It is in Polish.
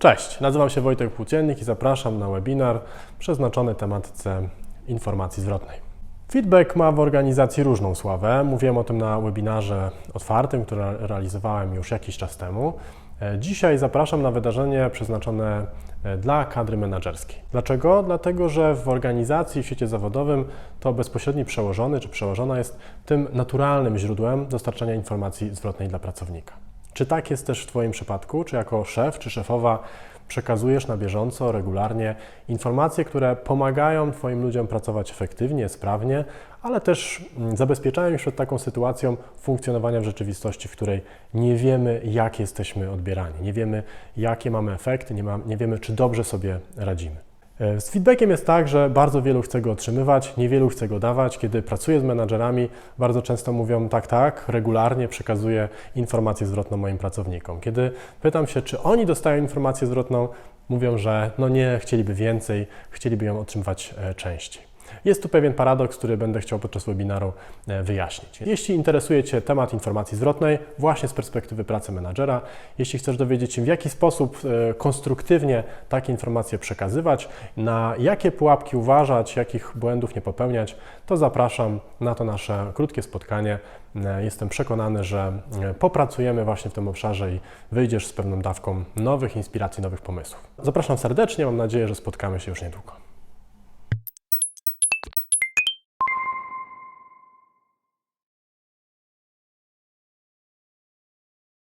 Cześć, nazywam się Wojtek Płóciennik i zapraszam na webinar przeznaczony tematce informacji zwrotnej. Feedback ma w organizacji różną sławę. Mówiłem o tym na webinarze otwartym, który realizowałem już jakiś czas temu. E, Dzisiaj zapraszam na wydarzenie przeznaczone e, dla kadry menedżerskiej. Dlaczego? Dlatego, że w organizacji, w świecie zawodowym to bezpośredni przełożony czy przełożona jest tym naturalnym źródłem dostarczania informacji zwrotnej dla pracownika. Czy tak jest też w Twoim przypadku? Czy jako szef czy szefowa przekazujesz na bieżąco, regularnie informacje, które pomagają Twoim ludziom pracować efektywnie, sprawnie, ale też mm, zabezpieczają ich przed taką sytuacją funkcjonowania w rzeczywistości, w której nie wiemy, jak jesteśmy odbierani, nie wiemy, jakie mamy efekty, nie, ma, nie wiemy, czy dobrze sobie radzimy. E, Z feedbackiem jest tak, że bardzo wielu chce go otrzymywać, niewielu chce go dawać. Kiedy pracuję z menadżerami, bardzo często mówią tak, tak, regularnie przekazuję informację zwrotną moim pracownikom. Kiedy pytam się, czy oni dostają informację zwrotną, mówią, że no nie, chcieliby więcej, chcieliby ją otrzymywać e, częściej. Jest tu pewien paradoks, który będę chciał podczas webinaru e, wyjaśnić. Jeśli interesuje Cię temat informacji zwrotnej, właśnie z perspektywy pracy menadżera, jeśli chcesz dowiedzieć się, w jaki sposób e, konstruktywnie takie informacje przekazywać, na jakie pułapki uważać, jakich błędów nie popełniać, to zapraszam na to nasze krótkie spotkanie. E, Jestem przekonany, że popracujemy właśnie w tym obszarze i wyjdziesz z pewną dawką nowych inspiracji, nowych pomysłów. Zapraszam serdecznie, mam nadzieję, że spotkamy się już niedługo.